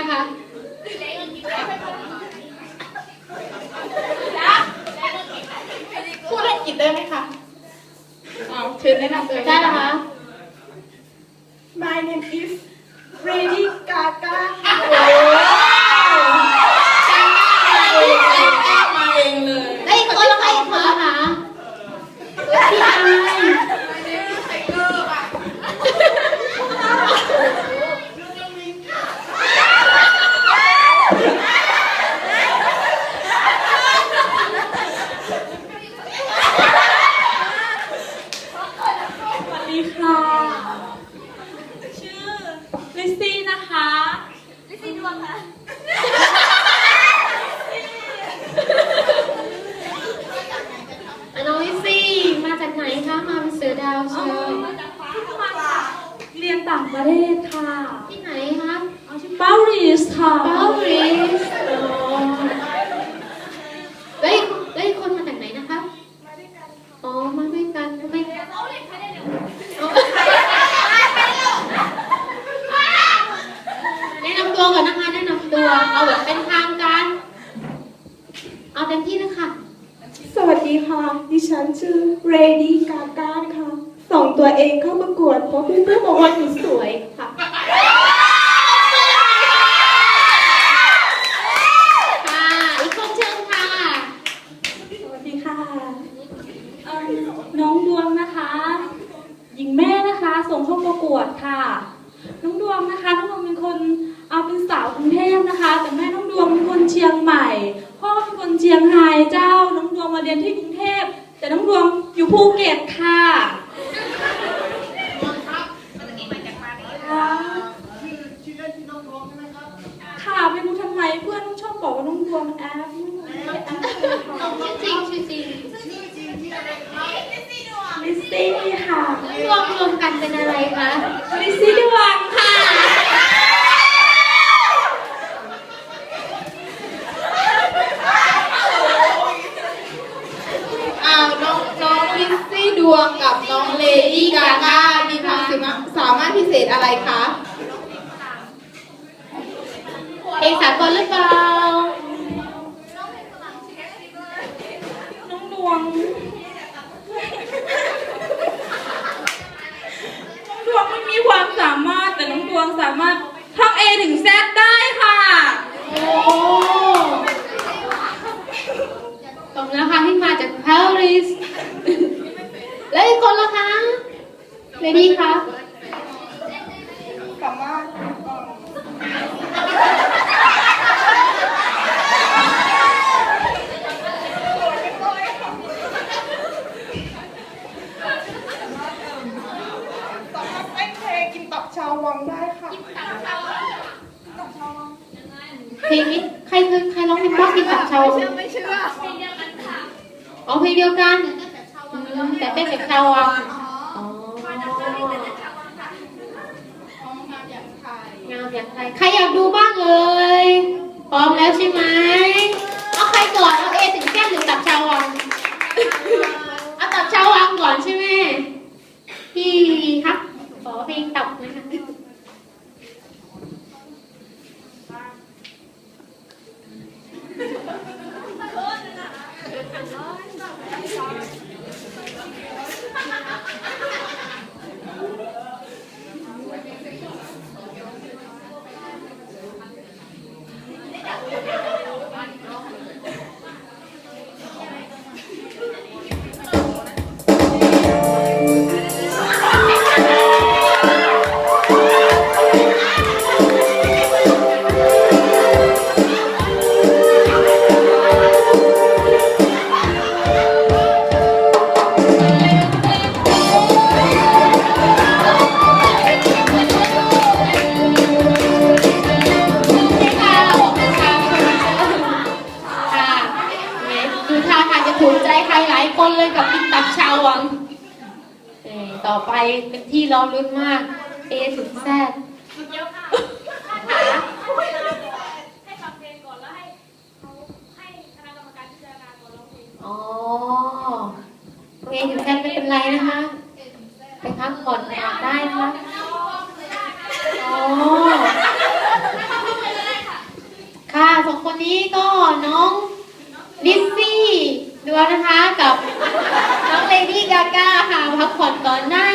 นะคะ พูดอังกฤษได้ไหมคะเอาเชิญแนะนำตัวเองได้เหรอคะ My name is Lady Gaga โอ้มาเองเลย แล้วอีกคนละใครอีกคนละคะพี่ไอาย สวัสดีค่ะ ชื่อลิซซี่ นะคะลิซซี่ดวงค่ะน้องลิซซี่มาจากไหนคะ มาเป็นเสือดาวเชียวเรียนต่างประเทศค่ะ ที่ไหนคะเอาชื่อปารีสค่ะปารีสอ๋อแล้วอีกแล้วอีกคนมาจากไหนนะคะ อ๋อ มาด้วยกันทำไมอ๋อแนะนำตัวก่อนนะคะ แนะนำ ตัว เอาแบบเป็นทางการ เอาเต็มที่เลยค่ะ สวัสดีค่ะ ดิฉันชื่อ Lady Gaga ค่ะ ส่งตัวเองเข้าประกวดเพราะเพื่อนๆบอกว่าหนูสวยค่ะ ค่ะ อีกคนเชิญค่ะ สวัสดีค่ะเอ่อน้องดวงนะคะ หญิงแม่นะคะ ส่งเข้าประกวดค่ะ น้องดวงนะคะ น้องดวงเป็นคนเอาเป็นสาวกรุงเทพนะคะ แต่แม่น้องดวงเป็นคนเชียงใหม่ พ่อเป็นคนเชียงรายเจ้า น้องดวงมาเรียนที่กรุงเทพ แต่น้องดวงอยู่ภูเก็ตค่ะค่ะไม่รู้ทำไมเพื่อนชอบบอกว่าน้องดวงแอปไม่ได้แอปเลยค่ะชื่อจริงชื่อจริงลิซซี่ค่ะรวมรวมกันเป็นอะไรคะลิซซี่ดวงค่ะ อ้าวน้องน้องลิซซี่ด วงกับน้องเลดี้กาก้ามีความสามารถพิเศษอะไรคะเพลงสากลหรือเปล่า น้องดวง น้องดวงไม่มีความสามารถแต่น้องดวงสามารถท่อง A ถึง Z ได้ค่ะโอ้ตรงนะคะที่มาจากปารีส แล้วอีกคนล่ะคะเลดี้คะสามารถสามารถเต้นเพลงกินตับชาววังได้ค่ะเพลงนี้ใครเคยใครร้องเพลงบ้างกินตับชาวไม่เชื่ออ๋อเพลงเดียวกันอืมแต่เต้นแบบชาววัง อ๋องานอย่างไทยงามอย่างไรใครอยากดูบ้างเลยพร้อมแล้วใช่ไหมเอาใครก่อนเอาเอถึงแก้มหรือตับชาววังเอาตับชาววังก่อนใช่ไหมพี่ครับขอเพลงตับนะคะค่ะ ถูกใจใครหลายคนเลยกับกินตับชาววังเอ่อต่อไปเป็นที่รอรุ้นมาก เอถึงแซด กับน้องเลดี้กาก้าค่ะพักผ่อนก่อนหน้า